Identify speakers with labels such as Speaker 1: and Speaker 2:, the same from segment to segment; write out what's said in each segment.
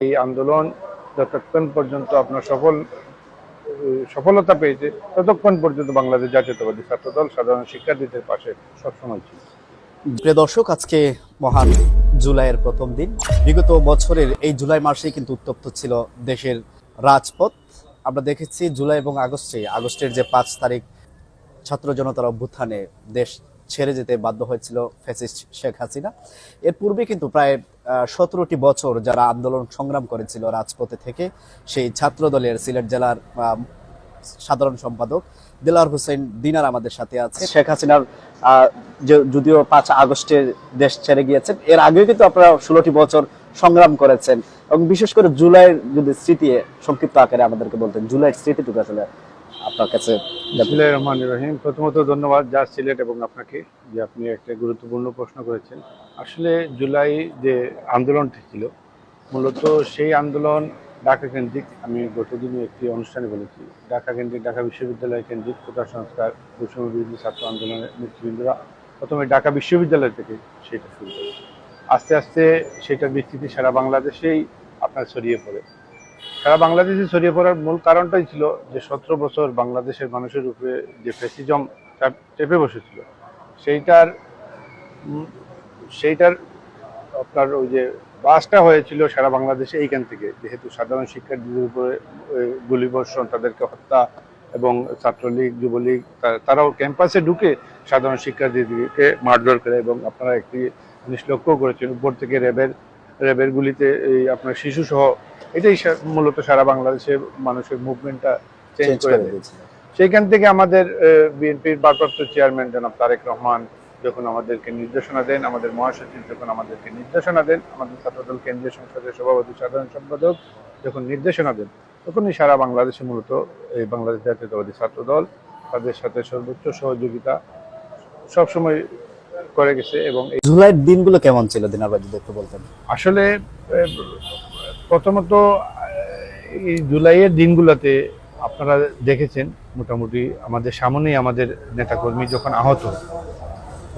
Speaker 1: এই আন্দোলন যতক্ষণ পর্যন্ত আপনার সফল, সফলতা পেয়েছে, ততক্ষণ পর্যন্ত বাংলাদেশ জাতীয়তাবাদী ছাত্রদল সাধারণ শিক্ষার্থীদের পাশে সবসময় ছিল।
Speaker 2: প্রিয় দর্শক, আজকে মহান জুলাইয়ের প্রথম দিন। বিগত বছরের এই জুলাই মাসেই কিন্তু উত্তপ্ত ছিল দেশের রাজপথ। আমরা দেখেছি জুলাই এবং আগস্টে, আগস্টের যে পাঁচ তারিখ ছাত্র জনতার অভ্যুত্থানে দেশ ছেড়ে যেতে বাধ্য হয়েছিল ফ্যাসিস্ট শেখ হাসিনা। এর পূর্বে কিন্তু প্রায় সতেরোটি বছর যারা আন্দোলন সংগ্রাম করেছিল রাজপথে থেকে, সেই ছাত্র দলের সিলেট জেলার সাধারণ সম্পাদক দিলার হোসেন দিনার আমাদের সাথে আছে। শেখ হাসিনার যদিও পাঁচ আগস্টে দেশ ছেড়ে গিয়েছেন, এর আগেও কিন্তু আপনারা ষোলোটি বছর সংগ্রাম করেছেন। এবং বিশেষ করে জুলাইয়ের যদি স্মৃতি, সংক্ষিপ্ত আকারে আমাদেরকে বলতেন, জুলাইয়ের স্মৃতিটুকু আসলে আপনার কাছে
Speaker 1: রহমান রহিম। প্রথমত ধন্যবাদ যা সিলেট এবং আপনাকে যে আপনি একটা গুরুত্বপূর্ণ প্রশ্ন করেছেন। আসলে জুলাই যে আন্দোলনটি ছিল, মূলত সেই আন্দোলন ঢাকা কেন্দ্রিক আমি গতদিনও একটি অনুষ্ঠানে বলেছি। ঢাকা কেন্দ্রিক ঢাকা বিশ্ববিদ্যালয় কেন্দ্রিক কোটা সংস্কার বৈষম্য বিরোধী ছাত্র আন্দোলনের নেতৃবৃন্দরা প্রথমে ঢাকা বিশ্ববিদ্যালয় থেকে সেটা শুরু করে আস্তে আস্তে সেটার বিস্তৃতি সারা বাংলাদেশেই আপনার ছড়িয়ে পড়ে। সারা বাংলাদেশে ছড়িয়ে পড়ার মূল কারণটাই ছিল যে সতেরো বছর বাংলাদেশের মানুষের উপরে যে ফেসিজম চেপে বসেছিল। সেইটার সেইটার আপনার ওই যে বাসটা হয়েছিল সারা বাংলাদেশে এইখান থেকে, যেহেতু সাধারণ শিক্ষার্থীদের উপরে গুলিবর্ষণ, তাদেরকে হত্যা এবং ছাত্রলীগ, যুবলীগ তারাও ক্যাম্পাসে ঢুকে সাধারণ শিক্ষার্থীদেরকে মারধর করে এবং আপনারা একটি জিনিস লক্ষ্য করেছেন, উপর থেকে র্যাবের র্যাবের গুলিতে এই আপনার শিশু সহ এটাই মূলত সারা বাংলাদেশের মানুষের মুভমেন্টটা চেঞ্জ করে
Speaker 2: দিয়েছে।
Speaker 1: সেইখান থেকে আমাদের বিএনপির ভারপ্রাপ্ত চেয়ারম্যান জনাব তারেক রহমান যখন আমাদেরকে নির্দেশনা দেন আমাদের মহাসচিব যখন আমাদেরকে নির্দেশনা দেন আমাদের ছাত্রদল কেন্দ্রীয় সংসদের সভাপতি সাধারণ সম্পাদক যখন নির্দেশনা দেন তখনই সারা বাংলাদেশে মূলত এই বাংলাদেশ জাতীয়তাবাদী ছাত্রদল তাদের সাথে সর্বোচ্চ সহযোগিতা সবসময় করে গেছে এবং
Speaker 2: জুলাইয়ের দিনগুলো কেমন ছিল যদি একটু বলতেন?
Speaker 1: আসলে প্রথমত এই জুলাইয়ের দিনগুলোতে আপনারা দেখেছেন মোটামুটি আমাদের সামনেই আমাদের নেতাকর্মী যখন আহত,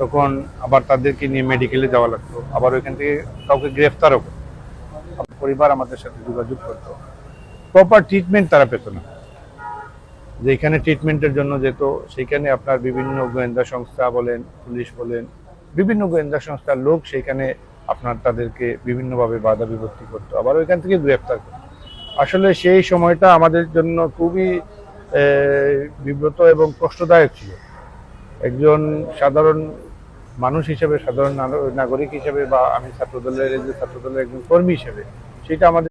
Speaker 1: তখন আবার তাদেরকে নিয়ে মেডিকেলে যাওয়া লাগতো, আবার ওইখান থেকে কাউকে গ্রেফতারও করতো। পরিবার আমাদের সাথে যোগাযোগ করতো। প্রপার ট্রিটমেন্ট তারা পেত না। যেখানে ট্রিটমেন্টের জন্য যেত সেখানে আপনার বিভিন্ন গোয়েন্দা সংস্থা বলেন, পুলিশ বলেন, বিভিন্ন গোয়েন্দা সংস্থার লোক সেখানে আপনার তাদেরকে বিভিন্নভাবে বাধা বিভক্তি করতো, আবার ওইখান থেকে গ্রেপ্তার করতো। আসলে সেই সময়টা আমাদের জন্য খুবই বিব্রত এবং কষ্টদায়ক ছিল। একজন সাধারণ মানুষ হিসেবে, সাধারণ নাগ- নাগরিক হিসেবে বা আমি ছাত্রদলের ছাত্রদলের একজন কর্মী হিসেবে, সেটা আমাদের